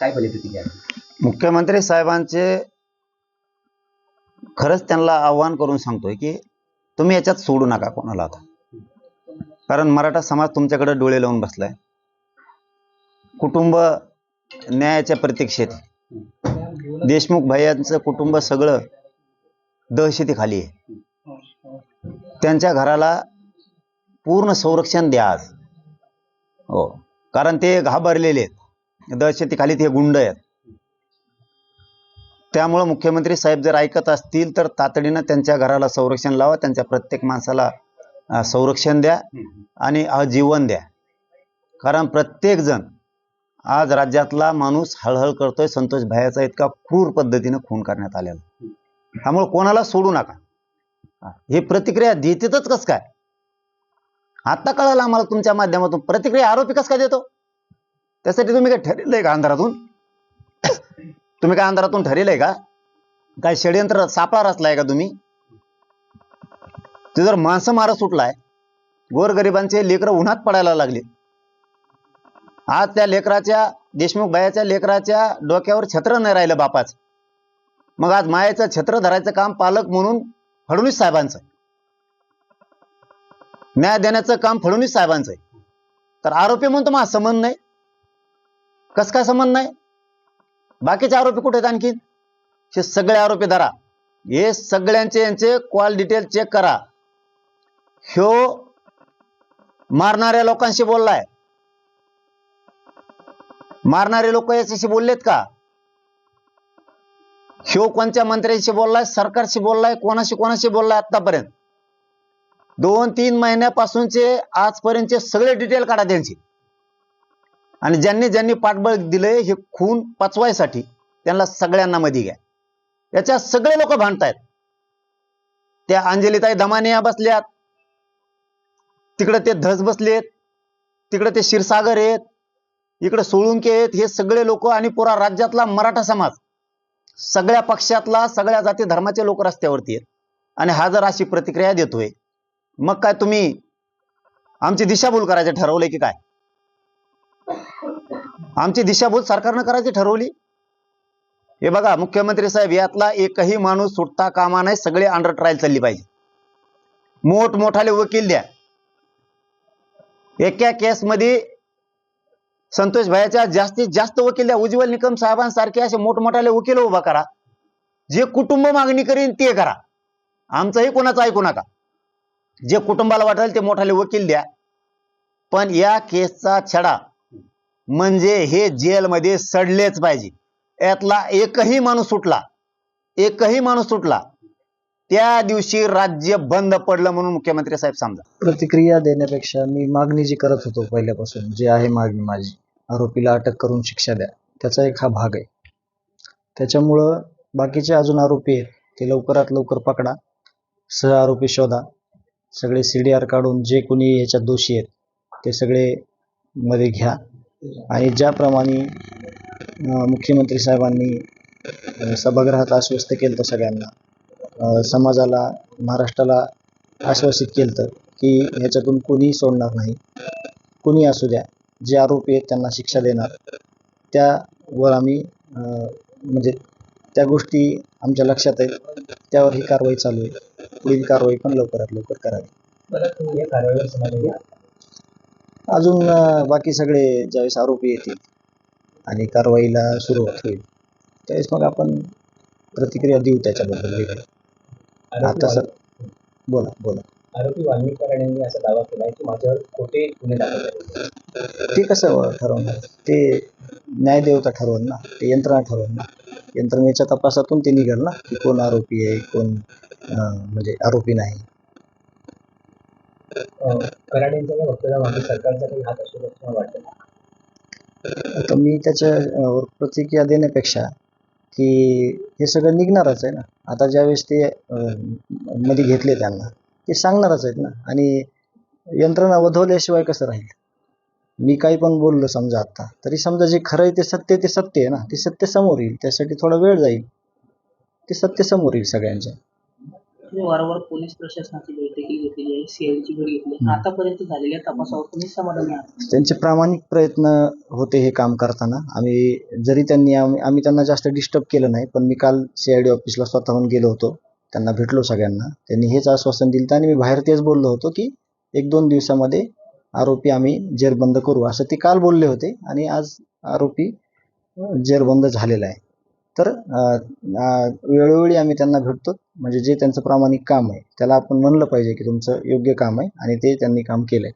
काय प्रतिक्रिया मुख्यमंत्री साहेबांचे खरंच त्यांना आव्हान करून सांगतोय की तुम्ही याच्यात सोडू नका कोणाला आता. कारण मराठा समाज तुमच्याकडे डोळे लावून बसलाय. कुटुंब न्यायाच्या प्रतीक्षेत देशमुख भाईयांचं कुटुंब सगळं दहशतीखाली आहे. त्यांच्या घराला पूर्ण संरक्षण द्या आज. हो. कारण ते घाबरलेले आहेत. दहशतीखाली हे गुंड आहेत. त्यामुळं मुख्यमंत्री साहेब जर ऐकत असतील तर तातडीनं त्यांच्या घराला संरक्षण लावा त्यांच्या प्रत्येक माणसाला संरक्षण द्या आणि आजीवन द्या. कारण प्रत्येकजण आज राज्यातला माणूस हळहळ करतोय संतोष भायाचा इतका क्रूर पद्धतीनं खून करण्यात आलेला त्यामुळे कोणाला सोडू नका. हे प्रतिक्रिया देतेतच कस काय? आता कळालं आम्हाला तुमच्या माध्यमातून. प्रतिक्रिया आरोपी कस काय देतो? त्यासाठी तुम्ही काय ठरलेलं का अंधारातून? तुम्ही काय अंधारातून ठरेलय का? काय षडयंत्र सापळा रचलाय का तुम्ही? ते जर माणसं मारा सुटलाय गोरगरिबांचे लेकरं उन्हात पडायला लागले. आज त्या लेकराच्या देशमुख बायाच्या लेकराच्या डोक्यावर छत्र नाही राहिलं बापाच. मग आज मायाचं छत्र धरायचं काम पालक म्हणून फडणवीस साहेबांचं. न्याय देण्याचं काम फडणवीस साहेबांचं आहे. तर आरोपी म्हणून तुम्हाला संबंध नाही. कस काय संबंध नाही? बाकीचे आरोपी कुठे आहेत आणखी हे सगळे आरोपी धरा. हे सगळ्यांचे यांचे कॉल डिटेल चेक करा. ह्यो मारणाऱ्या लोकांशी बोललाय. मारणारे लोक याच्याशी बोललेत का? ह्यो कोणत्या मंत्र्यांशी बोललाय? सरकारशी बोललाय? कोणाशी कोणाशी बोललाय आतापर्यंत दोन तीन महिन्यापासूनचे आजपर्यंतचे सगळे डिटेल काढा त्यांची. आणि ज्यांनी ज्यांनी पाठबळ दिलंय हे खून पचवायसाठी त्यांना सगळ्यांना मध्ये घ्या. याच्यात सगळे लोक भांडतायत. त्या अंजलीताई दमानिया बसल्यात. तिकडे ते धस बसलेत. तिकडे ते क्षीरसागर आहेत. इकडे सोळुंके आहेत. हे सगळे लोक आणि पुरा राज्यातला मराठा समाज. सगळ्या पक्षातला सगळ्या जाती धर्माचे लोक रस्त्यावरती आहेत. आणि हा जर अशी प्रतिक्रिया देतोय मग काय तुम्ही आमची दिशाभूल करायचं ठरवलंय की काय? आमची दिशाभूल सरकारनं करायची ठरवली. हे बघा मुख्यमंत्री साहेब यातला एकही माणूस सुटता कामा नाही सगळे अंडर ट्रायल चालली पाहिजे. मोठमोठाले वकील द्या. एका केसमध्ये संतोष भायाच्या जास्तीत जास्त वकील द्या. उज्ज्वल निकम साहेबांसारखे असे मोठमोठाले वकील उभा करा. जे कुटुंब मागणी करीन ते करा. आमचंही कोणाचं ऐकू नका. जे कुटुंबाला वाटेल ते मोठाले वकील द्या. पण या केसचा छडा म्हणजे हे जेलमध्ये सडलेच पाहिजे. यातला एकही माणूस सुटला एकही माणूस सुटला त्या दिवशी राज्य बंद पडलं म्हणून मुख्यमंत्री साहेब समजा. प्रतिक्रिया देण्यापेक्षा मी मागणी जी करत होतो पहिल्यापासून जी आहे मागणी माझी आरोपीला अटक करून शिक्षा द्या त्याचा एक हा भाग आहे. त्याच्यामुळं बाकीचे अजून आरोपी आहेत ते लवकरात लवकर पकडा सह आरोपी शोधा सगळे सी डी आर काढून जे कोणी ह्याच्यात दोषी आहेत ते सगळे मध्ये घ्या. आणि ज्याप्रमाणे मुख्यमंत्री साहेबांनी सभागृहात आश्वस्त केलं होतं सगळ्यांना. समाजाला महाराष्ट्राला आश्वासित केलं होतं की ह्याच्यातून कोणीही सोडणार नाही. कोणी असू द्या जे आरोपी आहेत त्यांना शिक्षा देणार. त्यावर आम्ही अं, म्हणजे त्या गोष्टी आमच्या लक्षात आहेत. त्यावर ही कारवाई चालू आहे. पुढील कारवाई पण लवकरात लवकर करावी बरं तुम्ही या कारवाईवर समाधानी आहात? अजून बाकी सगळे ज्यावेळेस आरोपी येतील आणि कारवाईला सुरुवात होईल त्यावेळेस मग आपण प्रतिक्रिया देऊ त्याच्याबद्दल वेगळी आता सर बोला बोला. आरोपी वाल्मीकर यांनी असा दावा केलाय की माझ्यावर खोटे गुन्हे दाखल ते कसं ठरवणार? ते न्यायदेवता ठरवल ना? ते यंत्रणा ठरवल ना? यंत्रणेच्या तपासातून ते निघेल ना? की कोण आरोपी आहे कोण म्हणजे आरोपी नाही. सरकारचा काही हात असू शकतो वाटतं. आता मी त्याच्यावर प्रतिक्रिया देण्यापेक्षा की हे सगळं निघणारच आहे ना. आता ज्यावेळेस ते मध्ये घेतले त्यांना ते सांगणारच आहेत ना. आणि यंत्रणा वधवल्याशिवाय कसं राहील? मी काही पण बोललो समजा आता तरी समजा जे खरं आहे ते सत्य ते सत्य आहे ना. ते सत्य समोर येईल त्यासाठी थोडा वेळ जाईल. ते सत्य समोर येईल सगळ्यांच्या. तुम्ही वारंवार पोलीस प्रशासनाची बैठकी घेतलेली आहे सीआयडीची भेट घेतली आहे. आतापर्यंत झालेल्या तपासावर तुम्ही समाधानी आहात? त्यांचे प्रामाणिक प्रयत्न होते हे काम करताना. आम्ही जरी त्यांनी आम्ही आम्ही त्यांना जास्त डिस्टर्ब केलं नाही पण मी काल सी आय डी ऑफिसला स्वतःहून गेलो होतो. त्यांना भेटलो सगळ्यांना. त्यांनी हेच आश्वासन दिलं आणि मी बाहेर तेच बोललो होतो की एक दोन दिवसामध्ये आरोपी आम्ही जेरबंद करू असं ते काल बोलले होते आणि आज आरोपी अं, जेरबंद झालेला आहे. तर वेळोवेळी आम्ही त्यांना भेटतो. म्हणजे जे त्यांचं प्रामाणिक काम आहे त्याला आपण म्हणलं पाहिजे की तुमचं योग्य काम आहे आणि ते त्यांनी काम केलं आहे